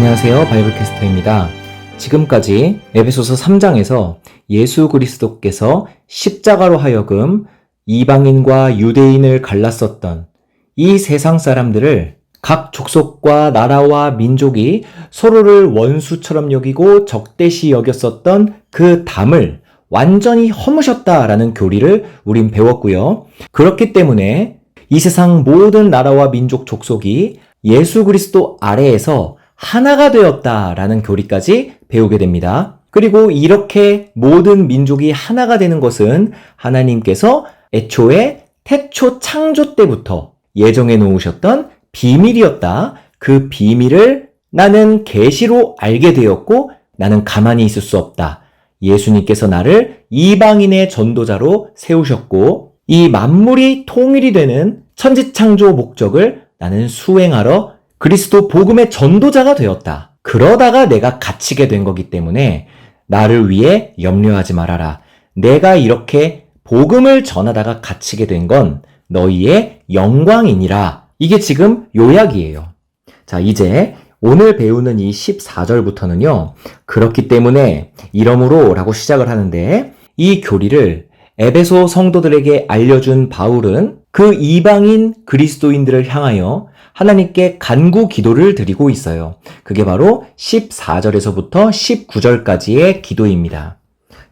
안녕하세요. 바이블캐스터입니다. 지금까지 에베소서 3장에서 예수 그리스도께서 십자가로 하여금 이방인과 유대인을 갈랐었던 이 세상 사람들을 각 족속과 나라와 민족이 서로를 원수처럼 여기고 적대시 여겼었던 그 담을 완전히 허무셨다라는 교리를 우린 배웠고요. 그렇기 때문에 이 세상 모든 나라와 민족 족속이 예수 그리스도 아래에서 하나가 되었다라는 교리까지 배우게 됩니다. 그리고 이렇게 모든 민족이 하나가 되는 것은 하나님께서 애초에 태초 창조 때부터 예정해 놓으셨던 비밀이었다. 그 비밀을 나는 계시로 알게 되었고 나는 가만히 있을 수 없다. 예수님께서 나를 이방인의 전도자로 세우셨고 이 만물이 통일이 되는 천지창조 목적을 나는 수행하러 그리스도 복음의 전도자가 되었다. 그러다가 내가 갇히게 된 거기 때문에 나를 위해 염려하지 말아라. 내가 이렇게 복음을 전하다가 갇히게 된 건 너희의 영광이니라. 이게 지금 요약이에요. 자, 이제 오늘 배우는 이 14절부터는요. 그렇기 때문에 이러므로 라고 시작을 하는데 이 교리를 에베소 성도들에게 알려준 바울은 그 이방인 그리스도인들을 향하여 하나님께 간구 기도를 드리고 있어요. 그게 바로 14절에서부터 19절까지의 기도입니다.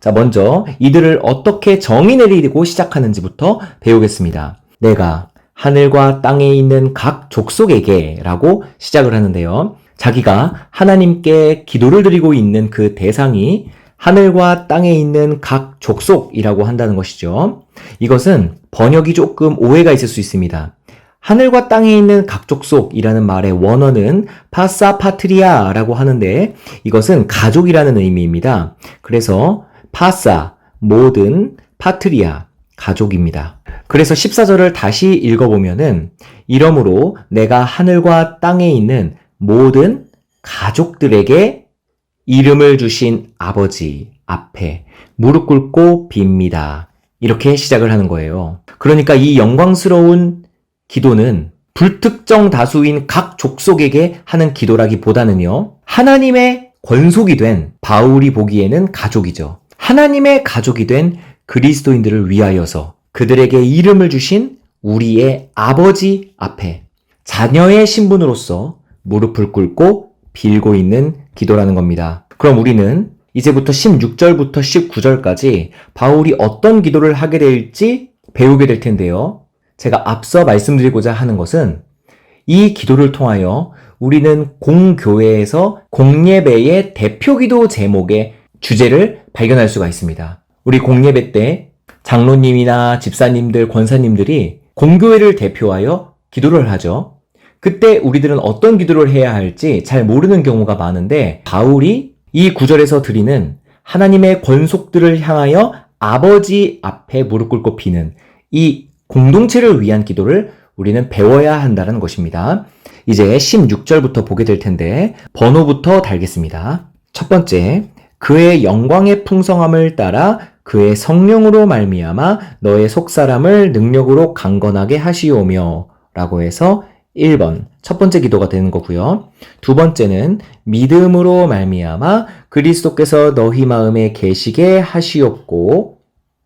자, 먼저 이들을 어떻게 정의 내리고 시작하는지부터 배우겠습니다. 내가 하늘과 땅에 있는 각 족속에게 라고 시작을 하는데요. 자기가 하나님께 기도를 드리고 있는 그 대상이 하늘과 땅에 있는 각 족속이라고 한다는 것이죠. 이것은 번역이 조금 오해가 있을 수 있습니다. 하늘과 땅에 있는 각 족속이라는 말의 원어는 파사 파트리아라고 하는데 이것은 가족이라는 의미입니다. 그래서 파사 모든 파트리아 가족입니다. 그래서 14절을 다시 읽어보면은 이러므로 내가 하늘과 땅에 있는 모든 가족들에게 이름을 주신 아버지 앞에 무릎 꿇고 빕니다. 이렇게 시작을 하는 거예요. 그러니까 이 영광스러운 기도는 불특정 다수인 각 족속에게 하는 기도라기보다는요, 하나님의 권속이 된 바울이 보기에는 가족이죠. 하나님의 가족이 된 그리스도인들을 위하여서 그들에게 이름을 주신 우리의 아버지 앞에 자녀의 신분으로서 무릎을 꿇고 빌고 있는 기도라는 겁니다. 그럼 우리는 이제부터 16절부터 19절까지 바울이 어떤 기도를 하게 될지 배우게 될 텐데요. 제가 앞서 말씀드리고자 하는 것은 이 기도를 통하여 우리는 공교회에서 공예배의 대표 기도 제목의 주제를 발견할 수가 있습니다. 우리 공예배 때 장로님이나 집사님들, 권사님들이 공교회를 대표하여 기도를 하죠. 그때 우리들은 어떤 기도를 해야 할지 잘 모르는 경우가 많은데 바울이 이 구절에서 드리는 하나님의 권속들을 향하여 아버지 앞에 무릎 꿇고 비는 이 공동체를 위한 기도를 우리는 배워야 한다는 것입니다. 이제 16절부터 보게 될 텐데 번호부터 달겠습니다. 첫 번째, 그의 영광의 풍성함을 따라 그의 성령으로 말미암아 너의 속사람을 능력으로 강건하게 하시오며 라고 해서 1번 첫 번째 기도가 되는 거고요. 두 번째는 믿음으로 말미암아 그리스도께서 너희 마음에 계시게 하시옵고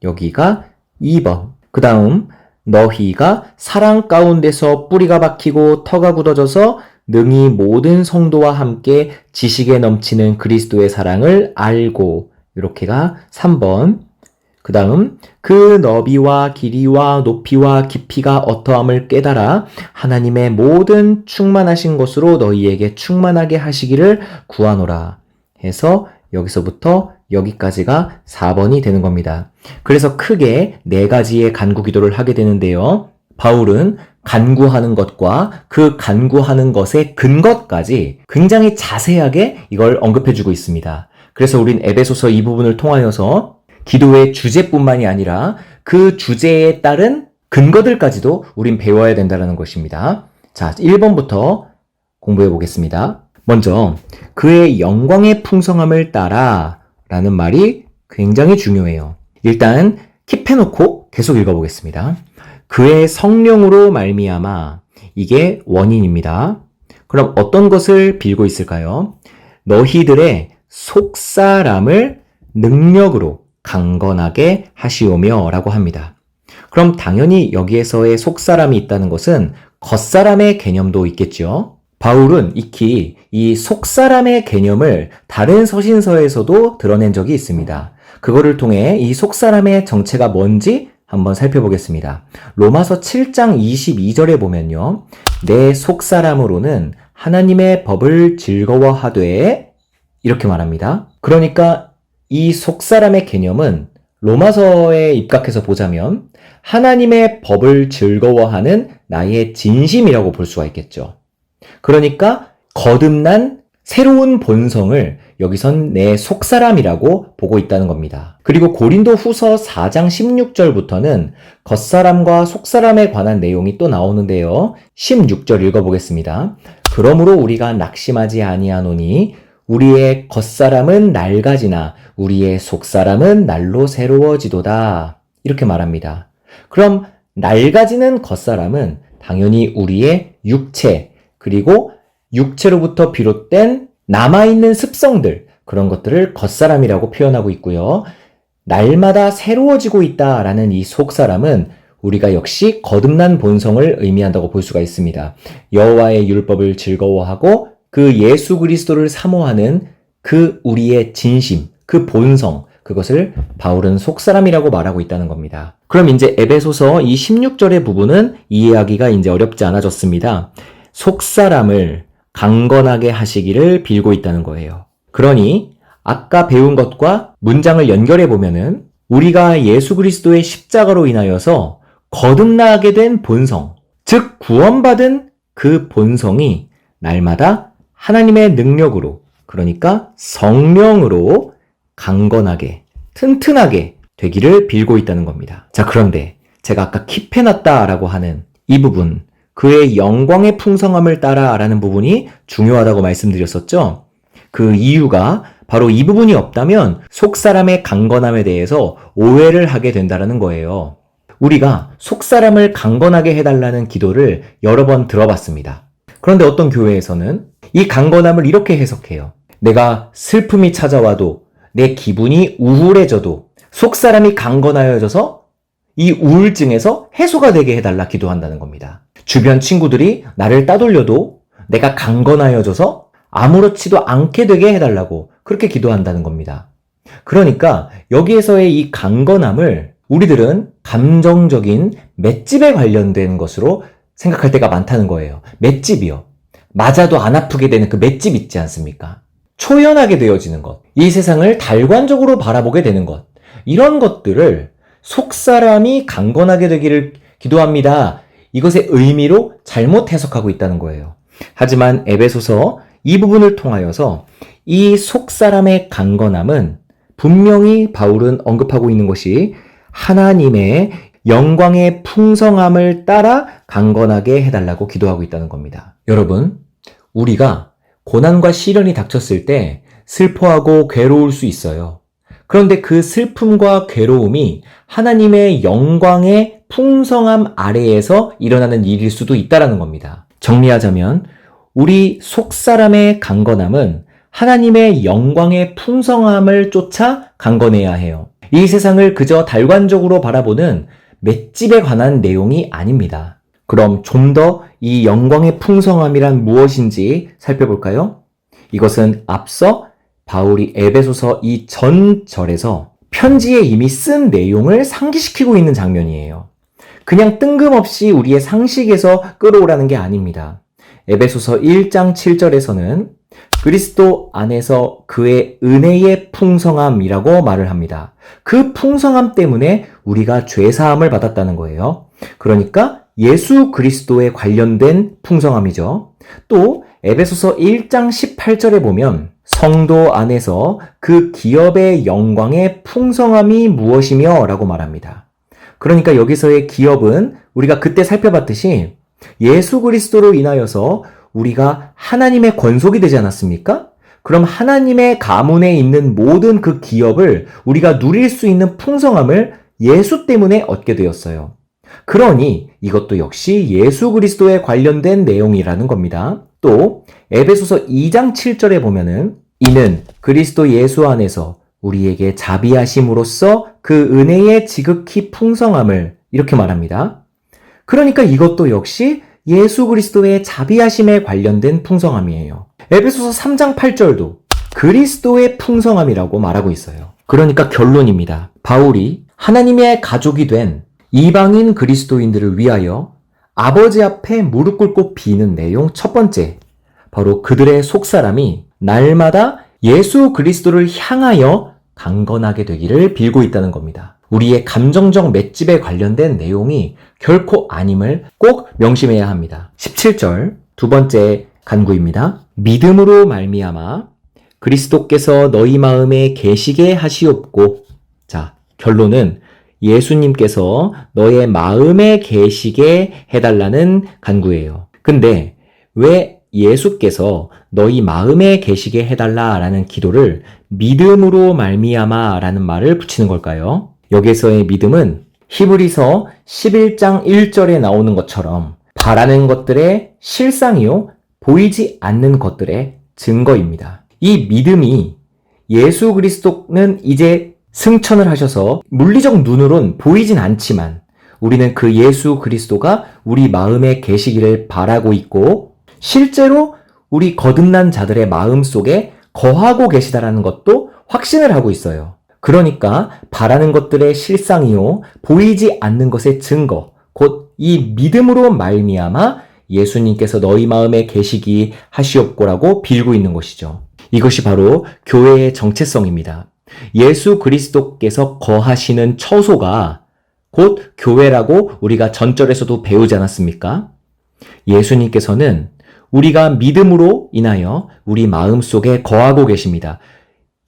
여기가 2번. 그다음 너희가 사랑 가운데서 뿌리가 박히고 터가 굳어져서 능히 모든 성도와 함께 지식에 넘치는 그리스도의 사랑을 알고 이렇게가 3번. 그 다음 그 너비와 길이와 높이와 깊이가 어떠함을 깨달아 하나님의 모든 충만하신 것으로 너희에게 충만하게 하시기를 구하노라 해서 여기서부터 여기까지가 4번이 되는 겁니다. 그래서 크게 네 가지의 간구 기도를 하게 되는데요. 바울은 간구하는 것과 그 간구하는 것의 근거까지 굉장히 자세하게 이걸 언급해 주고 있습니다. 그래서 우린 에베소서 이 부분을 통하여서 기도의 주제뿐만이 아니라 그 주제에 따른 근거들까지도 우린 배워야 된다는 것입니다. 자, 1번부터 공부해 보겠습니다. 먼저, 그의 영광의 풍성함을 따라 라는 말이 굉장히 중요해요. 일단 킵해놓고 계속 읽어보겠습니다. 그의 성령으로 말미암아 이게 원인입니다. 그럼 어떤 것을 빌고 있을까요? 너희들의 속사람을 능력으로 강건하게 하시오며 라고 합니다. 그럼 당연히 여기에서의 속사람이 있다는 것은 겉사람의 개념도 있겠죠. 바울은 익히 이 속사람의 개념을 다른 서신서에서도 드러낸 적이 있습니다. 그거를 통해 이 속사람의 정체가 뭔지 한번 살펴보겠습니다. 로마서 7장 22절에 보면요. 내 속사람으로는 하나님의 법을 즐거워하되 이렇게 말합니다. 그러니까 이 속사람의 개념은 로마서에 입각해서 보자면 하나님의 법을 즐거워하는 나의 진심이라고 볼 수가 있겠죠. 그러니까 거듭난 새로운 본성을 여기선 내 속사람이라고 보고 있다는 겁니다. 그리고 고린도 후서 4장 16절부터는 겉사람과 속사람에 관한 내용이 또 나오는데요. 16절 읽어보겠습니다. 그러므로 우리가 낙심하지 아니하노니 우리의 겉사람은 낡아지나 우리의 속사람은 날로 새로워지도다. 이렇게 말합니다. 그럼 낡아지는 겉사람은 당연히 우리의 육체, 그리고 육체로부터 비롯된 남아있는 습성들, 그런 것들을 겉사람이라고 표현하고 있고요. 날마다 새로워지고 있다라는 이 속사람은 우리가 역시 거듭난 본성을 의미한다고 볼 수가 있습니다. 여호와의 율법을 즐거워하고 그 예수 그리스도를 사모하는 그 우리의 진심, 그 본성, 그것을 바울은 속사람이라고 말하고 있다는 겁니다. 그럼 이제 에베소서 이 16절의 부분은 이해하기가 이제 어렵지 않아졌습니다. 속사람을 강건하게 하시기를 빌고 있다는 거예요. 그러니 아까 배운 것과 문장을 연결해 보면은 우리가 예수 그리스도의 십자가로 인하여서 거듭나게 된 본성, 즉 구원받은 그 본성이 날마다 하나님의 능력으로, 그러니까 성령으로 강건하게, 튼튼하게 되기를 빌고 있다는 겁니다. 자, 그런데 제가 아까 킵해놨다라고 하는 이 부분, 그의 영광의 풍성함을 따라라는 부분이 중요하다고 말씀드렸었죠? 그 이유가 바로 이 부분이 없다면 속 사람의 강건함에 대해서 오해를 하게 된다는 거예요. 우리가 속 사람을 강건하게 해달라는 기도를 여러 번 들어봤습니다. 그런데 어떤 교회에서는 이 강건함을 이렇게 해석해요. 내가 슬픔이 찾아와도 내 기분이 우울해져도 속 사람이 강건하여져서 이 우울증에서 해소가 되게 해달라 기도한다는 겁니다. 주변 친구들이 나를 따돌려도 내가 강건하여져서 아무렇지도 않게 되게 해달라고 그렇게 기도한다는 겁니다. 그러니까 여기에서의 이 강건함을 우리들은 감정적인 맷집에 관련된 것으로 생각할 때가 많다는 거예요. 맷집이요. 맞아도 안 아프게 되는 그 맷집 있지 않습니까? 초연하게 되어지는 것. 이 세상을 달관적으로 바라보게 되는 것. 이런 것들을 속 사람이 강건하게 되기를 기도합니다. 이것의 의미로 잘못 해석하고 있다는 거예요. 하지만 에베소서 이 부분을 통하여서 이 속 사람의 강건함은 분명히 바울은 언급하고 있는 것이 하나님의 영광의 풍성함을 따라 강건하게 해달라고 기도하고 있다는 겁니다. 여러분, 우리가 고난과 시련이 닥쳤을 때 슬퍼하고 괴로울 수 있어요. 그런데 그 슬픔과 괴로움이 하나님의 영광의 풍성함 아래에서 일어나는 일일 수도 있다라는 겁니다. 정리하자면 우리 속 사람의 강건함은 하나님의 영광의 풍성함을 쫓아 강건해야 해요. 이 세상을 그저 달관적으로 바라보는 맷집에 관한 내용이 아닙니다. 그럼 좀 더 이 영광의 풍성함이란 무엇인지 살펴볼까요? 이것은 앞서 바울이 에베소서 이 전절에서 편지에 이미 쓴 내용을 상기시키고 있는 장면이에요. 그냥 뜬금없이 우리의 상식에서 끌어오라는 게 아닙니다. 에베소서 1장 7절에서는 그리스도 안에서 그의 은혜의 풍성함이라고 말을 합니다. 그 풍성함 때문에 우리가 죄사함을 받았다는 거예요. 그러니까 예수 그리스도에 관련된 풍성함이죠. 또 에베소서 1장 18절에 보면 성도 안에서 그 기업의 영광의 풍성함이 무엇이며 라고 말합니다. 그러니까 여기서의 기업은 우리가 그때 살펴봤듯이 예수 그리스도로 인하여서 우리가 하나님의 권속이 되지 않았습니까? 그럼 하나님의 가문에 있는 모든 그 기업을 우리가 누릴 수 있는 풍성함을 예수 때문에 얻게 되었어요. 그러니 이것도 역시 예수 그리스도에 관련된 내용이라는 겁니다. 또 에베소서 2장 7절에 보면은 이는 그리스도 예수 안에서 우리에게 자비하심으로써 그 은혜의 지극히 풍성함을 이렇게 말합니다. 그러니까 이것도 역시 예수 그리스도의 자비하심에 관련된 풍성함이에요. 에베소서 3장 8절도 그리스도의 풍성함이라고 말하고 있어요. 그러니까 결론입니다. 바울이 하나님의 가족이 된 이방인 그리스도인들을 위하여 아버지 앞에 무릎 꿇고 비는 내용 첫 번째. 바로 그들의 속사람이 날마다 예수 그리스도를 향하여 강건하게 되기를 빌고 있다는 겁니다. 우리의 감정적 맷집에 관련된 내용이 결코 아님을 꼭 명심해야 합니다. 17절 두 번째 간구입니다. 믿음으로 말미암아 그리스도께서 너희 마음에 계시게 하시옵고 자 결론은 예수님께서 너의 마음에 계시게 해달라는 간구예요. 근데 왜 예수께서 너희 마음에 계시게 해달라라는 기도를 믿음으로 말미암아라는 말을 붙이는 걸까요? 여기서의 믿음은 히브리서 11장 1절에 나오는 것처럼 바라는 것들의 실상이요 보이지 않는 것들의 증거입니다. 이 믿음이 예수 그리스도는 이제 승천을 하셔서 물리적 눈으론 보이진 않지만 우리는 그 예수 그리스도가 우리 마음에 계시기를 바라고 있고 실제로 우리 거듭난 자들의 마음 속에 거하고 계시다라는 것도 확신을 하고 있어요. 그러니까 바라는 것들의 실상이요 보이지 않는 것의 증거 곧 이 믿음으로 말미암아 예수님께서 너희 마음에 계시기 하시옵고라고 빌고 있는 것이죠. 이것이 바로 교회의 정체성입니다. 예수 그리스도께서 거하시는 처소가 곧 교회라고 우리가 전절에서도 배우지 않았습니까? 예수님께서는 우리가 믿음으로 인하여 우리 마음 속에 거하고 계십니다.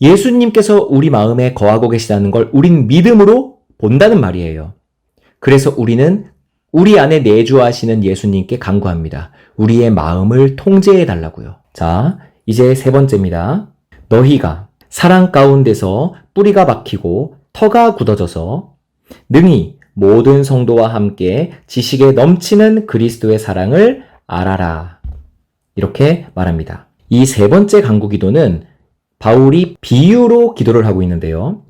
예수님께서 우리 마음에 거하고 계시다는 걸 우린 믿음으로 본다는 말이에요. 그래서 우리는 우리 안에 내주하시는 예수님께 간구합니다. 우리의 마음을 통제해 달라고요. 자, 이제 세 번째입니다. 너희가 사랑 가운데서 뿌리가 박히고 터가 굳어져서 능히 모든 성도와 함께 지식에 넘치는 그리스도의 사랑을 알아라. 이렇게 말합니다. 이 세 번째 간구 기도는 바울이 비유로 기도를 하고 있는데요.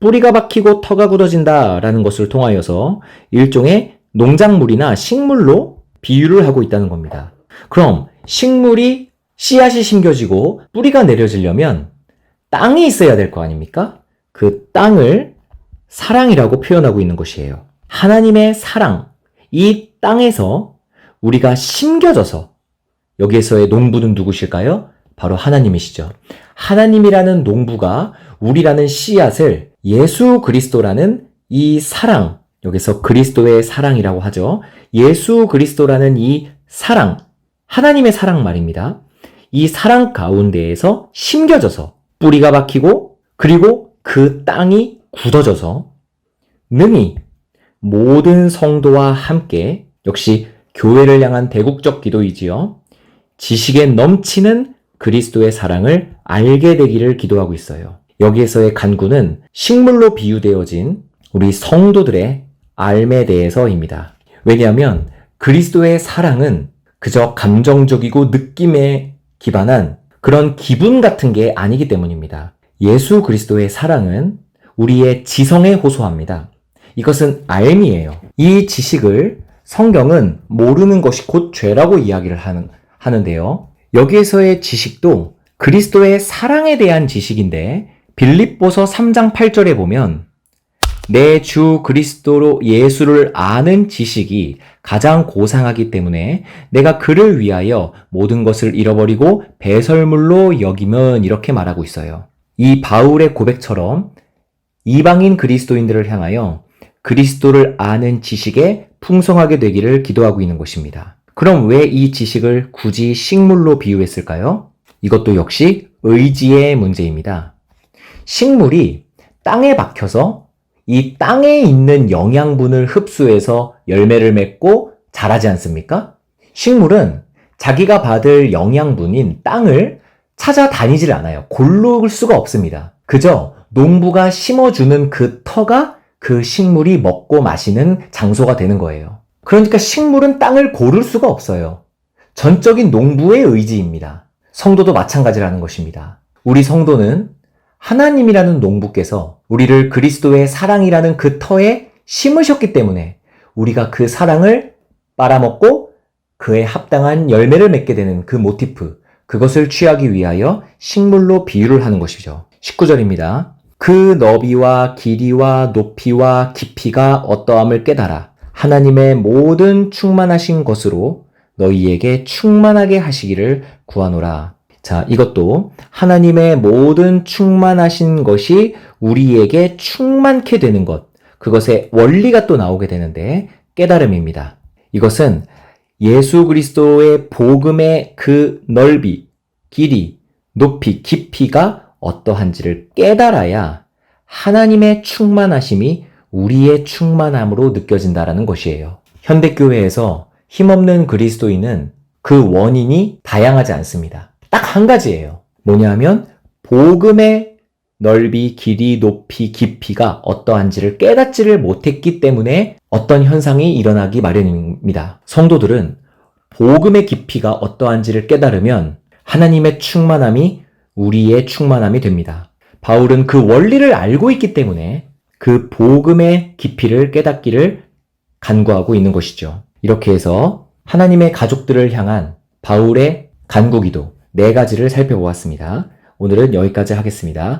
뿌리가 박히고 터가 굳어진다 라는 것을 통하여서 일종의 농작물이나 식물로 비유를 하고 있다는 겁니다. 그럼 식물이 씨앗이 심겨지고 뿌리가 내려지려면 땅이 있어야 될 거 아닙니까? 그 땅을 사랑이라고 표현하고 있는 것이에요. 하나님의 사랑, 이 땅에서 우리가 심겨져서 여기에서의 농부는 누구실까요? 바로 하나님이시죠. 하나님이라는 농부가 우리라는 씨앗을 예수 그리스도라는 이 사랑, 여기서 그리스도의 사랑이라고 하죠. 예수 그리스도라는 이 사랑, 하나님의 사랑 말입니다. 이 사랑 가운데에서 심겨져서 뿌리가 박히고 그리고 그 땅이 굳어져서 능히 모든 성도와 함께 역시 교회를 향한 대국적 기도이지요. 지식에 넘치는 그리스도의 사랑을 알게 되기를 기도하고 있어요. 여기에서의 간구는 식물로 비유되어진 우리 성도들의 삶에 대해서입니다. 왜냐하면 그리스도의 사랑은 그저 감정적이고 느낌에 기반한 그런 기분 같은 게 아니기 때문입니다. 예수 그리스도의 사랑은 우리의 지성에 호소합니다. 이것은 알미예요. 이 지식을 성경은 모르는 것이 곧 죄라고 이야기를 하는, 하는데요. 여기에서의 지식도 그리스도의 사랑에 대한 지식인데 빌립보서 3장 8절에 보면 내 주 그리스도로 예수를 아는 지식이 가장 고상하기 때문에 내가 그를 위하여 모든 것을 잃어버리고 배설물로 여김은 이렇게 말하고 있어요. 이 바울의 고백처럼 이방인 그리스도인들을 향하여 그리스도를 아는 지식에 풍성하게 되기를 기도하고 있는 것입니다. 그럼 왜 이 지식을 굳이 식물로 비유했을까요? 이것도 역시 의지의 문제입니다. 식물이 땅에 박혀서 이 땅에 있는 영양분을 흡수해서 열매를 맺고 자라지 않습니까? 식물은 자기가 받을 영양분인 땅을 찾아다니질 않아요. 고를 수가 없습니다. 그저 농부가 심어주는 그 터가 그 식물이 먹고 마시는 장소가 되는 거예요. 그러니까 식물은 땅을 고를 수가 없어요. 전적인 농부의 의지입니다. 성도도 마찬가지라는 것입니다. 우리 성도는 하나님이라는 농부께서 우리를 그리스도의 사랑이라는 그 터에 심으셨기 때문에 우리가 그 사랑을 빨아먹고 그에 합당한 열매를 맺게 되는 그 모티프, 그것을 취하기 위하여 식물로 비유를 하는 것이죠. 19절입니다. 그 너비와 길이와 높이와 깊이가 어떠함을 깨달아 하나님의 모든 충만하신 것으로 너희에게 충만하게 하시기를 구하노라. 자, 이것도 하나님의 모든 충만하신 것이 우리에게 충만케 되는 것, 그것의 원리가 또 나오게 되는데 깨달음입니다. 이것은 예수 그리스도의 복음의 그 넓이, 길이, 높이, 깊이가 어떠한지를 깨달아야 하나님의 충만하심이 우리의 충만함으로 느껴진다라는 것이에요. 현대교회에서 힘없는 그리스도인은 그 원인이 다양하지 않습니다. 딱 한 가지예요. 뭐냐면 복음의 넓이, 길이, 높이, 깊이가 어떠한지를 깨닫지를 못했기 때문에 어떤 현상이 일어나기 마련입니다. 성도들은 복음의 깊이가 어떠한지를 깨달으면 하나님의 충만함이 우리의 충만함이 됩니다. 바울은 그 원리를 알고 있기 때문에 그 복음의 깊이를 깨닫기를 간구하고 있는 것이죠. 이렇게 해서 하나님의 가족들을 향한 바울의 간구기도 네 가지를 살펴보았습니다. 오늘은 여기까지 하겠습니다.